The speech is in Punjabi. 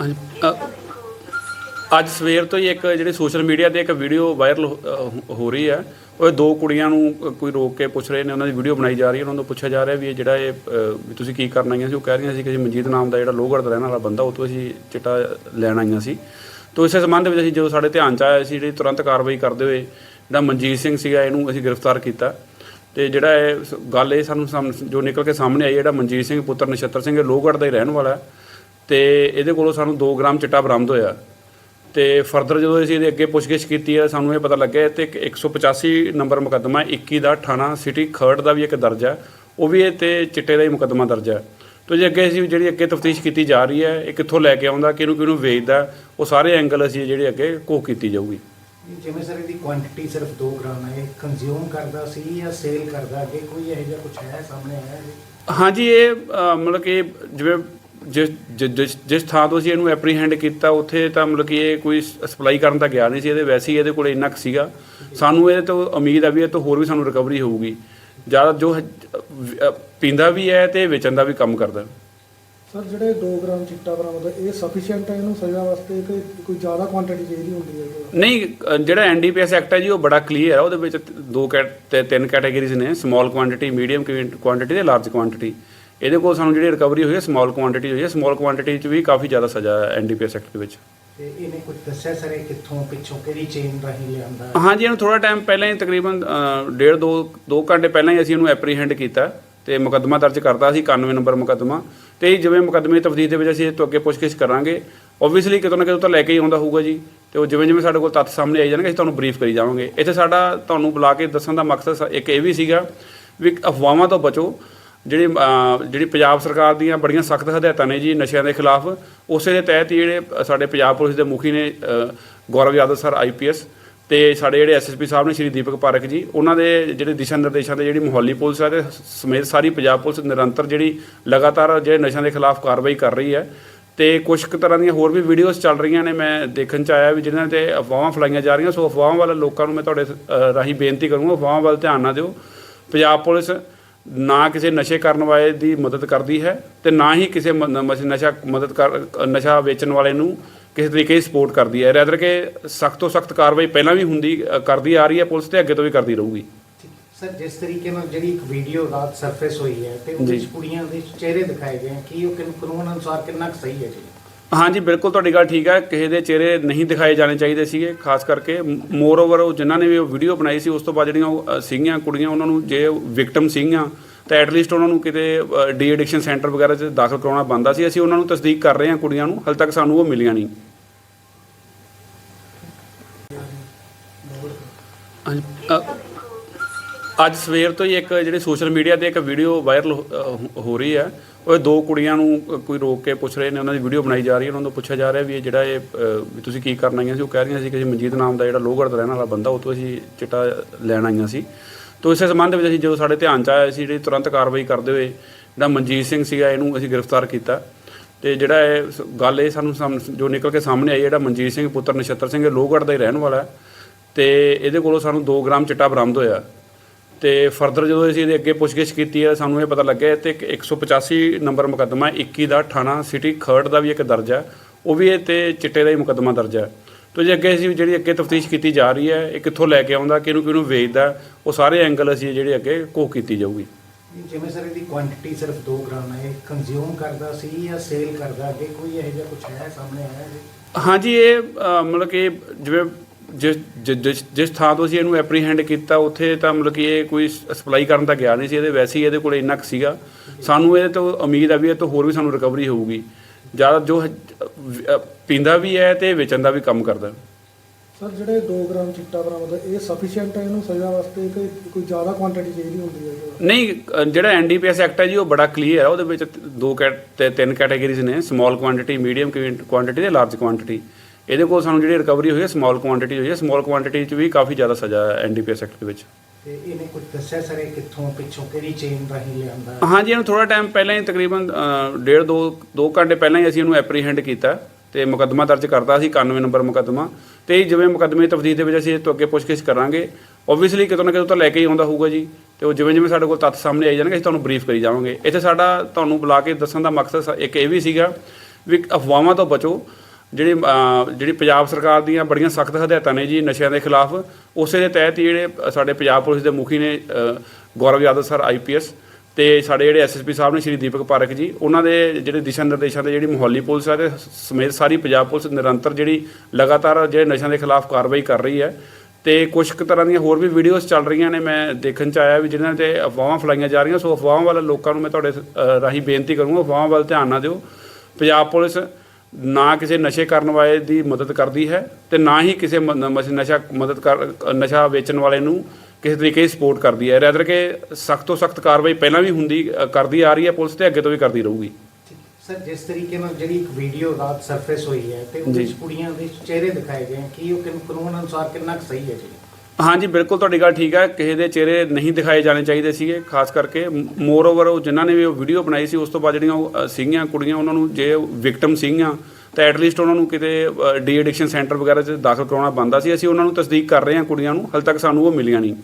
ਹਾਂਜੀ, ਅ, ਅੱਜ ਸਵੇਰ ਤੋਂ ਹੀ ਇੱਕ ਜਿਹੜੀ ਸੋਸ਼ਲ ਮੀਡੀਆ ਤੇ ਇੱਕ ਵੀਡੀਓ ਵਾਇਰਲ ਹੋ ਰਹੀ ਹੈ। ਉਹ ਦੋ ਕੁੜੀਆਂ ਨੂੰ ਅ, ਕੋਈ ਰੋਕ ਕੇ ਪੁੱਛ ਰਹੇ ਨੇ ਉਹਨਾਂ ਦੀ ਵੀਡੀਓ ਬਣਾਈ ਜਾ ਰਹੀ ਹੈ ਉਹਨਾਂ ਤੋਂ ਪੁੱਛਿਆ ਜਾ ਰਿਹਾ ਵੀ ਇਹ ਜਿਹੜਾ ਇਹ ਅ, ਵੀ ਤੁਸੀਂ ਕੀ ਕਰਨ ਆਈਆਂ ਸੀ? ਉਹ ਕਹਿ ਰਹੀਆਂ ਸੀ ਕਿ ਅਸੀਂ ਮਨਜੀਤ ਨਾਮ ਦਾ ਜਿਹੜਾ ਲੋਹਗੜ੍ਹ ਦਾ ਰਹਿਣ ਵਾਲਾ ਬੰਦਾ ਉਹ ਤੋਂ ਅਸੀਂ ਚਿੱਟਾ ਲੈਣ ਆਈਆਂ ਸੀ। ਤੋਂ ਇਸੇ ਸੰਬੰਧ ਵਿੱਚ ਅਸੀਂ ਜਦੋਂ ਸਾਡੇ ਧਿਆਨ ਚ ਆਇਆ ਸੀ ਜਿਹੜੀ ਤੁਰੰਤ ਕਾਰਵਾਈ ਕਰਦੇ ਹੋਏ ਜਿਹੜਾ ਮਨਜੀਤ ਸਿੰਘ ਸੀਗਾ ਇਹਨੂੰ ਅਸੀਂ ਗ੍ਰਿਫਤਾਰ ਕੀਤਾ। ਤੇ ਜਿਹੜਾ ਇਹ ਸ- ਗੱਲ ਇਹ ਸਾਨੂੰ ਸਾਹਮ- ਜੋ ਨਿਕਲ ਕੇ ਸਾਹਮਣੇ ਆਈ ਜਿਹੜਾ ਮਨਜੀਤ ਸਿੰਘ ਪੁੱਤਰ ਨਛੱਤਰ ਸਿੰਘ ਇਹ ਲੋਹਗੜ੍ਹ ਦਾ ਹੀ ਰਹਿਣ ਵਾਲਾ ਹੈ। ਤੇ ਇਹਦੇ ਕੋਲੋਂ ਸਾਨੂੰ 2 ਗ੍ਰਾਮ ਚਿੱਟਾ ਬਰਾਮਦ ਹੋਇਆ। ਤੇ ਫਰਦਰ ਜਦੋਂ ਅਸੀਂ ਇਹਦੇ ਅੱਗੇ ਪੁੱਛਗਿੱਛ ਕੀਤੀ ਹੈ ਸਾਨੂੰ ਇਹ ਪਤਾ ਲੱਗਿਆ ਤੇ ਇੱਕ 185 ਨੰਬਰ ਮੁਕੱਦਮਾ 21 ਦਾ ਥਾਣਾ ਸਿਟੀ ਖਰੜ ਦਾ ਵੀ ਇੱਕ ਦਰਜ ਹੈ। ਉਹ ਵੀ ਇਹ ਤੇ ਚਿੱਟੇ ਦਾ ਹੀ ਮੁਕੱਦਮਾ ਦਰਜ ਹੈ। ਤੋ ਜੇ ਅੱਗੇ ਅਸੀਂ ਜਿਹੜੀ ਅੱਗੇ ਤਫਤੀਸ਼ ਕੀਤੀ ਜਾ ਰਹੀ ਹੈ ਇਹ ਕਿੱਥੋਂ ਲੈ ਕੇ ਆਉਂਦਾ ਕਿਹਨੂੰ ਕਿਹਨੂੰ ਵੇਚਦਾ ਉਹ ਸਾਰੇ ਐਂਗਲ ਅਸੀਂ ਜਿਹੜੇ ਅੱਗੇ ਕੋਹ ਕੀਤੀ ਜਾਊਗੀ। ਜਿਵੇਂ ਸਰ ਇਹਦੀ ਕੁਆਂਟੀਟੀ ਸਿਰਫ 2 ਗ੍ਰਾਮ ਹੈ ਇਹ ਕੰਜ਼ਿਊਮ ਕਰਦਾ ਸੀ ਜਾਂ ਸੇਲ ਕਰਦਾ ਕਿ ਕੋਈ ਇਹੋ ਜਿਹਾ ਕੁਝ ਹੈ ਸਾਹਮਣੇ ਆਇਆ ਜੀ ਹਾਂਜੀ ਇਹ ਮਤਲਬ ਕਿ ਜਿਵੇਂ ਜਿਸ ਜਿਸ ਜਿਸ ਥਾਂ ਤੋਂ ਅਸੀਂ ਇਹਨੂੰ ਐਪਰੀਹੈਂਡ ਕੀਤਾ ਉੱਥੇ ਤਾਂ ਮਤਲਬ ਕਿ ਇਹ ਕੋਈ ਸਪਲਾਈ ਕਰਨ ਤਾਂ ਗਿਆ ਨਹੀਂ ਸੀ ਇਹਦੇ ਵੈਸੇ ਹੀ ਇਹਦੇ ਕੋਲ ਇੰਨਾ ਕੁ ਸੀਗਾ। ਸਾਨੂੰ ਇਹਦੇ ਤੋਂ ਉਮੀਦ ਆ ਵੀ ਇਹ ਤੋਂ ਹੋਰ ਵੀ ਸਾਨੂੰ ਰਿਕਵਰੀ ਹੋਊਗੀ। ਜ਼ਿਆਦਾ ਜੋ ਪੀਂਦਾ ਵੀ ਹੈ ਤੇ ਵੇਚਣ ਦਾ ਵੀ ਕੰਮ ਕਰਦਾ। ਸਰ ਜਿਹੜੇ 2 ਗ੍ਰਾਮ ਚਿੱਟਾ ਬਰਾਮਦ ਇਹ ਸਫੀਸ਼ੀਐਂਟ ਹੈ ਇਹਨੂੰ ਸਜ਼ਾ ਵਾਸਤੇ ਕਿ ਕੋਈ ਜ਼ਿਆਦਾ ਕੁਆਂਟੀਟੀ ਚਾਹੀਦੀ ਹੁੰਦੀ ਹੈ? ਨਹੀਂ ਜਿਹੜਾ ਐਨਡੀਪੀਐਸ ਐਕਟ ਹੈ ਜੀ ਉਹ ਬੜਾ ਕਲੀਅਰ ਹੈ ਉਹਦੇ ਵਿੱਚ ਦੋ ਕੈਟ ਤਿੰਨ ਕੈਟਾਗਰੀਜ਼ ਨੇ ਸਮਾਲ ਕੁਆਂਟੀਟੀ ਮੀਡੀਅਮ ਕੁਆਂਟੀਟੀ ਤੇ ਲਾਰਜ ਕੁਆਂਟੀਟੀ ਇਹਦੇ ਕੋਲ ਸਾਨੂੰ ਜਿਹੜੀ ਰਿਕਵਰੀ ਹੋਈ ਹੈ ਸਮਾਲ ਕੁਆਂਟੀਟੀ ਹੋਈ ਹੈ ਸਮਾਲ ਕੁਆਂਟੀਟੀ 'ਚ ਵੀ ਕਾਫੀ ਜ਼ਿਆਦਾ ਸਜ਼ਾ ਹੈ ਐਨਡੀਪੀਐਸ ਐਕਟ ਦੇ ਵਿੱਚ। ਤੇ ਇਹਨੇ ਕੁਝ ਦੱਸਿਆ ਸਰ ਇਹ ਕਿੱਥੋਂ ਪਿੱਛੋਂ ਕਿਹੜੀ ਚੇਨ ਰਾਹੀਂ ਲਿਆਂਦਾ? ਹਾਂਜੀ ਇਹਨੂੰ ਥੋੜਾ ਟਾਈਮ ਪਹਿਲਾਂ ਹੀ ਤਕਰੀਬਨ ਅ, ਡੇਢ ਦੋ ਦੋ ਘੰਟੇ ਪਹਿਲਾਂ ਹੀ ਅਸੀਂ ਇਹਨੂੰ ਐਪਰੀਹੈਂਡ ਕੀਤਾ ਤੇ ਮੁਕੱਦਮਾ ਦਰਜ ਕਰਤਾ ਸੀ 91 ਨੰਬਰ ਮੁਕੱਦਮਾ। ਤੇ ਜਿਵੇਂ ਮੁਕੱਦਮੇ ਦੀ ਤਫਦੀਸ਼ ਦੇ ਵਿੱਚ ਅਸੀਂ ਇਹ ਤੋਂ ਅੱਗੇ ਪੁੱਛਗਿੱਛ ਕਰਾਂਗੇ। ਓਬਵੀਅਸਲੀ ਕਿਤੋਂ ਨਾ ਕਿਤੋਂ ਤਾਂ ਲੈ ਕੇ ਹੀ ਆਉਂਦਾ ਹੋਊਗਾ ਜੀ। ਤੇ ਉਹ ਜਿਵੇਂ ਜਿਵੇਂ ਸਾਡੇ ਕੋਲ ਤੱਥ ਸਾਹਮਣੇ ਆਈ ਜਾਣਗੇ ਅਸੀਂ ਤੁਹਾਨੂੰ ਬਰੀਫ ਕਰੀ ਜਾਵਾਂਗੇ। ਇੱਥੇ ਸਾਡਾ ਤੁਹਾਨੂੰ ਬੁਲਾ ਕੇ ਦੱਸਣ ਦਾ ਮਕਸਦ ਇੱਕ ਇਹ ਵੀ ਸੀਗਾ ਵੀ ਅਫਵਾਹਾਂ ਤੋਂ ਬਚੋ। ਜਿਹੜੀ ਜਿਹੜੀ ਪੰਜਾਬ ਸਰਕਾਰ ਦੀਆਂ ਬੜੀਆਂ ਸਖਤ ਹਦਾਇਤਾਂ ਨੇ ਜੀ ਨਸ਼ਿਆਂ ਦੇ ਖਿਲਾਫ, ਉਸੇ ਦੇ ਤਹਿਤ ਹੀ ਜਿਹੜੇ ਸਾਡੇ ਪੰਜਾਬ ਪੁਲਿਸ ਦੇ ਮੁਖੀ ਨੇ ਗੌਰਵ ਯਾਦਵ ਸਰ ਆਈਪੀਐਸ ਤੇ ਸਾਡੇ ਜਿਹੜੇ ਐਸਐਸਪੀ ਸਾਹਿਬ ਨੇ, ਸ਼੍ਰੀ ਦੀਪਕ ਪਾਰਕ ਜੀ, ਉਹਨਾਂ ਦੇ ਜਿਹੜੇ ਦਿਸ਼ਾ ਨਿਰਦੇਸ਼ਾਂ ਤੇ ਜਿਹੜੀ ਮੁਹੱਲੀ ਪੁਲਿਸ ਹੈ ਤੇ ਸਮੇਤ ਸਾਰੀ ਪੰਜਾਬ ਪੁਲਿਸ ਨਿਰੰਤਰ ਜਿਹੜੀ ਲਗਾਤਾਰ ਜਿਹੜੇ ਨਸ਼ਿਆਂ ਦੇ ਖਿਲਾਫ ਕਾਰਵਾਈ ਕਰ ਰਹੀ ਹੈ ਤੇ ਕੁਝ ਕੁ ਤਰ੍ਹਾਂ ਦੀਆਂ ਹੋਰ ਵੀ ਵੀਡੀਓਜ਼ ਚੱਲ ਰਹੀਆਂ ਨੇ, ਮੈਂ ਦੇਖਣ ਚ ਆਇਆ ਵੀ ਜਿਨ੍ਹਾਂ ਤੇ ਅਫਵਾਹਾਂ ਫਲਾਈਆਂ ਜਾ ਰਹੀਆਂ, ਸੋ ਅਫਵਾਹਾਂ ਵਾਲੇ ਲੋਕਾਂ ਨੂੰ ਮੈਂ ਤੁਹਾਡੇ ਰਾਹੀਂ ਬੇਨਤੀ ਕਰੂੰਗਾ, ਅਫਵਾਹਾਂ ਵੱਲ ਧਿਆਨ ਨਾ ਦਿਓ। ਪੰਜਾਬ ਪੁਲਿਸ ਨਾ ਕਿਸੇ ਨਸ਼ੇ ਕਰਨ ਵਾਲੇ ਦੀ ਮਦਦ ਕਰਦੀ ਹੈ ਤੇ ਨਾ ਹੀ ਕਿਸੇ ਨਸ਼ਾ ਮਦਦ ਕਰ ਨਸ਼ਾ ਵੇਚਣ ਵਾਲੇ ਨੂੰ ਕਿਸੇ ਤਰੀਕੇ ਦੀ ਸਪੋਰਟ ਕਰਦੀ ਹੈ। ਰੈਦਰ ਕਿ ਸਖਤ ਤੋਂ ਸਖਤ ਕਾਰਵਾਈ ਪਹਿਲਾਂ ਵੀ ਹੁੰਦੀ ਕਰਦੀ ਆ ਰਹੀ ਹੈ ਪੁਲਿਸ ਤੇ ਅੱਗੇ ਤੋਂ ਵੀ ਕਰਦੀ ਰਹੂਗੀ। ਸਰ ਜਿਸ ਤਰੀਕੇ ਨਾਲ ਜਿਹੜੀ ਇੱਕ ਵੀਡੀਓ ਰਾਤ ਸਰਫੇਸ ਹੋਈ ਹੈ ਤੇ। ਵਿੱਚ ਕੁੜੀਆਂ ਦੇ ਚਿਹਰੇ ਦਿਖਾਏ ਗਏ ਕੀ ਉਹ ਕਿਨ- ਕਾਨੂੰਨ ਅਨੁਸਾਰ ਕਿੰਨਾ ਕੁ ਸਹੀ ਹੈ ਜੀ? ਹਾਂਜੀ ਬਿਲਕੁਲ ਤੁਹਾਡੀ ਗੱਲ ਠੀਕ ਹੈ। ਕਿਸੇ ਦੇ ਚਿਹਰੇ ਨਹੀਂ ਦਿਖਾਏ ਜਾਣੇ ਚਾਹੀਦੇ ਸੀਗੇ ਖਾਸ ਕਰਕੇ ਮੋਰ ਓਵਰ ਉਹ ਜਿਨ੍ਹਾਂ ਨੇ ਵੀ ਉਹ ਵੀਡੀਓ ਬਣਾਈ ਸੀ ਉਸ ਤੋਂ ਬਾਅਦ ਜਿਹੜੀਆਂ ਉਹ, ਸੀਗੀਆਂ ਕੁੜੀਆਂ ਉਹਨਾਂ ਨੂੰ ਜੇ ਵਿਕਟਮ ਸੀਗੀਆਂ ਤਾਂ ਐਟਲੀਸਟ ਉਹਨਾਂ ਨੂੰ ਕਿਤੇ ਡੀ ਐਡਿਕਸ਼ਨ ਸੈਂਟਰ ਵਗੈਰਾ 'ਚ ਦਾਖਲ ਕਰਾਉਣਾ ਬੰਦਾ ਸੀ। ਅਸੀਂ ਉਹਨਾਂ ਨੂੰ ਤਸਦੀਕ ਕਰ ਰਹੇ ਹਾਂ ਕੁੜੀਆਂ ਨੂੰ ਹਾਲੇ ਤੱਕ ਸਾਨੂੰ ਉਹ ਮਿਲੀਆਂ ਨਹੀਂ। ਹਾਂਜੀ, ਅ, ਅੱਜ ਸਵੇਰ ਤੋਂ ਹੀ ਇੱਕ ਜਿਹੜੀ ਸੋਸ਼ਲ ਮੀਡੀਆ ਤੇ ਇੱਕ ਵੀਡੀਓ ਵਾਇਰਲ ਹੋ ਰਹੀ ਹੈ। ਉਹ ਦੋ ਕੁੜੀਆਂ ਨੂੰ ਕੋਈ ਰੋਕ ਕੇ ਪੁੱਛ ਰਹੇ ਨੇ, ਉਹਨਾਂ ਦੀ ਵੀਡੀਓ ਬਣਾਈ ਜਾ ਰਹੀ ਹੈ। ਉਹਨਾਂ ਤੋਂ ਪੁੱਛਿਆ ਜਾ ਰਿਹਾ ਵੀ ਇਹ ਜਿਹੜਾ ਇਹ ਵੀ ਤੁਸੀਂ ਕੀ ਕਰਨ ਆਈਆਂ ਸੀ? ਉਹ ਕਹਿ ਰਹੀਆਂ ਸੀ ਕਿ ਅਸੀਂ ਮਨਜੀਤ ਨਾਮ ਦਾ ਜਿਹੜਾ ਲੋਹਗੜ੍ਹ ਦਾ ਰਹਿਣ ਵਾਲਾ ਬੰਦਾ, ਉਹ ਤੋਂ ਅਸੀਂ ਚਿੱਟਾ ਲੈਣ ਆਈਆਂ ਸੀ। ਤੋਂ ਇਸੇ ਸੰਬੰਧ ਵਿੱਚ ਅਸੀਂ ਜਦੋਂ ਸਾਡੇ ਧਿਆਨ ਚ ਆਇਆ ਸੀ ਜਿਹੜੀ ਤੁਰੰਤ ਕਾਰਵਾਈ ਕਰਦੇ ਹੋਏ ਜਿਹੜਾ ਮਨਜੀਤ ਸਿੰਘ ਸੀਗਾ, ਇਹਨੂੰ ਅਸੀਂ ਗ੍ਰਿਫਤਾਰ ਕੀਤਾ। ਤੇ ਜਿਹੜਾ ਇਹ ਸ- ਗੱਲ ਇਹ ਸਾਨੂੰ ਸਾਹਮ- ਜੋ ਨਿਕਲ ਕੇ ਸਾਹਮਣੇ ਆਈ ਜਿਹੜਾ ਮਨਜੀਤ ਸਿੰਘ ਪੁੱਤਰ ਨਛੱਤਰ ਸਿੰਘ ਲੋਹਗੜ੍ਹ ਦਾ ਹੀ ਰਹਿਣ ਵਾਲਾ ਹੈ। ਤੇ ਇਹਦੇ ਕੋਲੋਂ ਸਾਨੂੰ 2 ਗ੍ਰਾਮ ਚਿੱਟਾ ਬਰਾਮਦ ਹੋਇਆ। ਤੇ ਫਰਦਰ ਜਦੋਂ ਅਸੀਂ ਇਹਦੇ ਅੱਗੇ ਪੁੱਛਗਿੱਛ ਕੀਤੀ ਹੈ ਸਾਨੂੰ ਇਹ ਪਤਾ ਲੱਗਿਆ ਤੇ ਇੱਕ 185 ਨੰਬਰ ਮੁਕੱਦਮਾ 21 ਦਾ ਥਾਣਾ ਸਿਟੀ ਖਰੜ ਦਾ ਵੀ ਇੱਕ ਦਰਜ ਹੈ। ਉਹ ਵੀ ਇਹ ਤੇ ਚਿੱਟੇ ਦਾ ਹੀ ਮੁਕੱਦਮਾ ਦਰਜ ਹੈ। ਤੋ ਜੇ ਅੱਗੇ ਅਸੀਂ ਜਿਹੜੀ ਅੱਗੇ ਤਫਤੀਸ਼ ਕੀਤੀ ਜਾ ਰਹੀ ਹੈ ਇਹ ਕਿੱਥੋਂ ਲੈ ਕੇ ਆਉਂਦਾ ਕਿਹਨੂੰ ਕਿਹਨੂੰ ਵੇਚਦਾ ਉਹ ਸਾਰੇ ਐਂਗਲ ਅਸੀਂ ਜਿਹੜੇ ਅੱਗੇ ਕੋਹ ਕੀਤੀ ਜਾਊਗੀ। ਜਿਵੇਂ ਸਰ ਇਹਦੀ ਕੁਆਂਟੀਟੀ ਸਿਰਫ 2 ਗ੍ਰਾਮ ਹੈ ਇਹ ਕੰਜ਼ਿਊਮ ਕਰਦਾ ਸੀ ਜਾਂ ਸੇਲ ਕਰਦਾ ਕਿ ਕੋਈ ਇਹੋ ਜਿਹਾ ਕੁਝ ਹੈ ਸਾਹਮਣੇ ਆਇਆ ਜੀ ਹਾਂਜੀ ਇਹ ਮਤਲਬ ਕਿ ਜਿਵੇਂ ਜਿਸ ਜਿਸ ਜਿਸ ਥਾਂ ਤੋਂ ਅਸੀਂ ਇਹਨੂੰ ਐਪਰੀਹੈਂਡ ਕੀਤਾ ਉੱਥੇ ਤਾਂ ਮਤਲਬ ਕਿ ਇਹ ਕੋਈ ਸਪਲਾਈ ਕਰਨ ਤਾਂ ਗਿਆ ਨਹੀਂ ਸੀ ਇਹਦੇ ਵੈਸੇ ਹੀ ਇਹਦੇ ਕੋਲ ਇੰਨਾ ਕੁ ਸੀਗਾ। ਸਾਨੂੰ ਇਹਦੇ ਤੋਂ ਉਮੀਦ ਆ ਵੀ ਇਹ ਤੋਂ ਹੋਰ ਵੀ ਸਾਨੂੰ ਰਿਕਵਰੀ ਹੋਊਗੀ। ਜ਼ਿਆਦਾ ਜੋ ਪੀਂਦਾ ਵੀ ਹੈ ਤੇ ਵੇਚਣ ਦਾ ਵੀ ਕੰਮ ਕਰਦਾ। ਸਰ ਜਿਹੜੇ 2 ਗ੍ਰਾਮ ਚਿੱਟਾ ਬਰਾਮਦ ਇਹ ਸਫੀਸ਼ੀਐਂਟ ਹੈ ਇਹਨੂੰ ਸਜ਼ਾ ਵਾਸਤੇ ਕਿ ਕੋਈ ਜ਼ਿਆਦਾ ਕੁਆਂਟੀਟੀ ਚਾਹੀਦੀ ਹੁੰਦੀ ਹੈ? ਨਹੀਂ ਜਿਹੜਾ ਐਨਡੀਪੀਐਸ ਐਕਟ ਹੈ ਜੀ ਉਹ ਬੜਾ ਕਲੀਅਰ ਹੈ। ਉਹਦੇ ਵਿੱਚ ਦੋ ਕੈਟ ਤੇ ਤਿੰਨ ਕੈਟਾਗਰੀਜ਼ ਨੇ ਸਮਾਲ ਕੁਆਂਟੀਟੀ ਮੀਡੀਅਮ ਕੁਆਂਟੀਟੀ ਤੇ ਲਾਰਜ ਕੁਆਂਟੀਟੀ ਇਹਦੇ ਕੋਲ ਸਾਨੂੰ ਜਿਹੜੀ ਰਿਕਵਰੀ ਹੋਈ ਹੈ ਸਮਾਲ ਕੁਆਂਟੀਟੀ ਹੋਈ ਹੈ ਸਮਾਲ ਕੁਆਂਟੀਟੀ 'ਚ ਵੀ ਕਾਫੀ ਜ਼ਿਆਦਾ ਸਜ਼ਾ ਹੈ ਐਨਡੀਪੀਐਸ ਐਕਟ ਦੇ ਵਿੱਚ। ਤੇ ਇਹਨੇ ਕੁਝ ਦੱਸਿਆ ਸਰ ਇਹ ਕਿੱਥੋਂ ਪਿੱਛੋਂ ਕਿਹੜੀ ਚੇਨ ਰਾਹੀਂ ਲਿਆਂਦਾ? ਹਾਂਜੀ ਇਹਨੂੰ ਥੋੜਾ ਟਾਈਮ ਪਹਿਲਾਂ ਹੀ ਤਕਰੀਬਨ ਡੇਢ ਦੋ ਦੋ ਘੰਟੇ ਪਹਿਲਾਂ ਹੀ ਅਸੀਂ ਇਹਨੂੰ ਐਪਰੀਹੈਂਡ ਕੀਤਾ ਤੇ ਮੁਕੱਦਮਾ ਦਰਜ ਕਰਤਾ ਸੀ 91 ਨੰਬਰ ਮੁਕੱਦਮਾ। ਤੇ ਜਿਵੇਂ ਮੁਕੱਦਮੇ ਦੀ ਤਫਦੀਸ਼ ਦੇ ਵਿੱਚ ਅਸੀਂ ਇਹ ਤੋਂ ਅੱਗੇ ਪੁੱਛਗਿੱਛ ਕਰਾਂਗੇ ਓਬਵੀਅਸਲੀ ਕਿਤੋਂ ਨਾ ਕਿਤੋਂ ਤਾਂ ਲੈ ਕੇ ਹੀ ਆਉਂਦਾ ਹੋਊਗਾ ਜੀ। ਤੇ ਉਹ ਜਿਵੇਂ ਜਿਵੇਂ ਸਾਡੇ ਕੋਲ ਤੱਥ ਸਾਹਮਣੇ ਆਈ ਜਾਣਗੇ ਅਸੀਂ ਤੁਹਾਨੂੰ ਬਰੀਫ ਕਰੀ ਜਾਵਾਂਗੇ। ਇੱਥੇ ਸਾਡਾ ਤੁਹਾਨੂੰ ਬੁਲਾ ਕੇ ਦੱਸਣ ਦਾ ਮਕਸਦ ਇੱਕ ਇਹ ਵੀ ਸੀਗਾ ਵੀ ਅਫਵਾਹਾਂ ਤੋਂ ਬਚੋ। ਜਿਹੜੀ ਜਿਹੜੀ ਪੰਜਾਬ ਸਰਕਾਰ ਦੀਆਂ ਬੜੀਆਂ ਸਖਤ ਹਦਾਇਤਾਂ ਨੇ ਜੀ ਨਸ਼ਿਆਂ ਦੇ ਖਿਲਾਫ, ਉਸੇ ਦੇ ਤਹਿਤ ਹੀ ਜਿਹੜੇ ਸਾਡੇ ਪੰਜਾਬ ਪੁਲਿਸ ਦੇ ਮੁਖੀ ਨੇ ਗੌਰਵ ਯਾਦਵ ਸਰ ਆਈਪੀਐਸ ਤੇ ਸਾਡੇ ਜਿਹੜੇ ਐਸਐਸਪੀ ਸਾਹਿਬ ਨੇ ਸ਼੍ਰੀ ਦੀਪਕ ਪਾਰਕ ਜੀ, ਉਹਨਾਂ ਦੇ ਜਿਹੜੇ ਦਿਸ਼ਾ ਨਿਰਦੇਸ਼ਾਂ ਤੇ ਜਿਹੜੀ ਮੁਹੱਲੀ ਪੁਲਿਸ ਹੈ ਤੇ ਸਮੇਤ ਸਾਰੀ ਪੰਜਾਬ ਪੁਲਿਸ ਨਿਰੰਤਰ ਜਿਹੜੀ ਲਗਾਤਾਰ ਜਿਹੜੇ ਨਸ਼ਿਆਂ ਦੇ ਖਿਲਾਫ ਕਾਰਵਾਈ ਕਰ ਰਹੀ ਹੈ ਤੇ ਕੁਝ ਕੁ ਤਰ੍ਹਾਂ ਦੀਆਂ ਹੋਰ ਵੀ ਵੀਡੀਓਜ਼ ਚੱਲ ਰਹੀਆਂ ਨੇ ਮੈਂ ਦੇਖਣ ਚ ਆਇਆ ਵੀ ਜਿਨ੍ਹਾਂ ਤੇ ਅਫਵਾਹਾਂ ਫਲਾਈਆਂ ਜਾ ਰਹੀਆਂ, ਸੋ ਅਫਵਾਹਾਂ ਵਾਲੇ ਲੋਕਾਂ ਨੂੰ ਮੈਂ ਤੁਹਾਡੇ ਰਾਹੀਂ ਬੇਨਤੀ ਕਰੂੰਗਾ, ਅਫਵਾਹਾਂ ਵੱਲ ਧਿਆਨ ਨਾ ਦਿਓ। ਪੰਜਾਬ ਪੁਲਿਸ ਨਾ ਕਿਸੇ ਨਸ਼ੇ ਕਰਨ ਵਾਲੇ ਦੀ ਮਦਦ ਕਰਦੀ ਹੈ ਤੇ ਨਾ ਹੀ ਕਿਸੇ ਨਸ਼ਾ ਮਦਦ ਕਰ ਨਸ਼ਾ ਵੇਚਣ ਵਾਲੇ ਨੂੰ ਕਿਸੇ ਤਰੀਕੇ ਦੀ ਸਪੋਰਟ ਕਰਦੀ ਹੈ। ਰੈਦਰ ਕਿ ਸਖਤ ਤੋਂ ਸਖਤ ਕਾਰਵਾਈ ਪਹਿਲਾਂ ਵੀ ਹੁੰਦੀ ਕਰਦੀ ਆ ਰਹੀ ਹੈ ਪੁਲਿਸ ਤੇ ਅੱਗੇ ਤੋਂ ਵੀ ਕਰਦੀ ਰਹੂਗੀ। ਸਰ ਜਿਸ ਤਰੀਕੇ ਨਾਲ ਜਿਹੜੀ ਇੱਕ ਵੀਡੀਓ ਰਾਤ ਸਰਫੇਸ ਹੋਈ ਹੈ ਤੇ ਉਹਦੇ ਵਿੱਚ। ਕੁੜੀਆਂ ਦੇ ਚਿਹਰੇ ਦਿਖਾਏ ਗਏ ਕੀ ਉਹ ਕਿਨ- ਕਾਨੂੰਨ ਅਨੁਸਾਰ ਕਿੰਨਾ ਸਹੀ ਹੈ ਜੀ? ਹਾਂਜੀ, ਬਿਲਕੁਲ ਤੁਹਾਡੀ ਗੱਲ ਠੀਕ ਹੈ। ਕਿਸੇ ਦੇ ਚਿਹਰੇ ਨਹੀਂ ਦਿਖਾਏ ਜਾਣੇ ਚਾਹੀਦੇ ਸੀਗੇ, ਖਾਸ ਕਰਕੇ ਮੋਰ ਓਵਰ ਉਹ ਜਿਨ੍ਹਾਂ ਨੇ ਵੀ ਉਹ ਵੀਡੀਓ ਬਣਾਈ ਸੀ, ਉਸ ਤੋਂ ਬਾਅਦ ਜਿਹੜੀਆਂ ਉਹ ਸੀਗੀਆਂ, ਕੁੜੀਆਂ, ਉਹਨਾਂ ਨੂੰ ਜੇ ਵਿਕਟਮ ਸੀਗੀਆਂ, ਤਾਂ ਐਟਲੀਸਟ ਉਹਨਾਂ ਨੂੰ ਕਿਤੇ ਡੀ ਐਡਿਕਸ਼ਨ ਸੈਂਟਰ ਵਗੈਰਾ 'ਚ ਦਾਖਲ ਕਰਾਉਣਾ ਬੰਦਾ ਸੀ। ਅਸੀਂ ਉਹਨਾਂ ਨੂੰ ਤਸਦੀਕ ਕਰ ਰਹੇ ਹਾਂ ਕੁੜੀਆਂ ਨੂੰ, ਹਾਲੇ ਤੱਕ ਸਾਨੂੰ ਉਹ ਮਿਲੀਆਂ ਨਹੀਂ।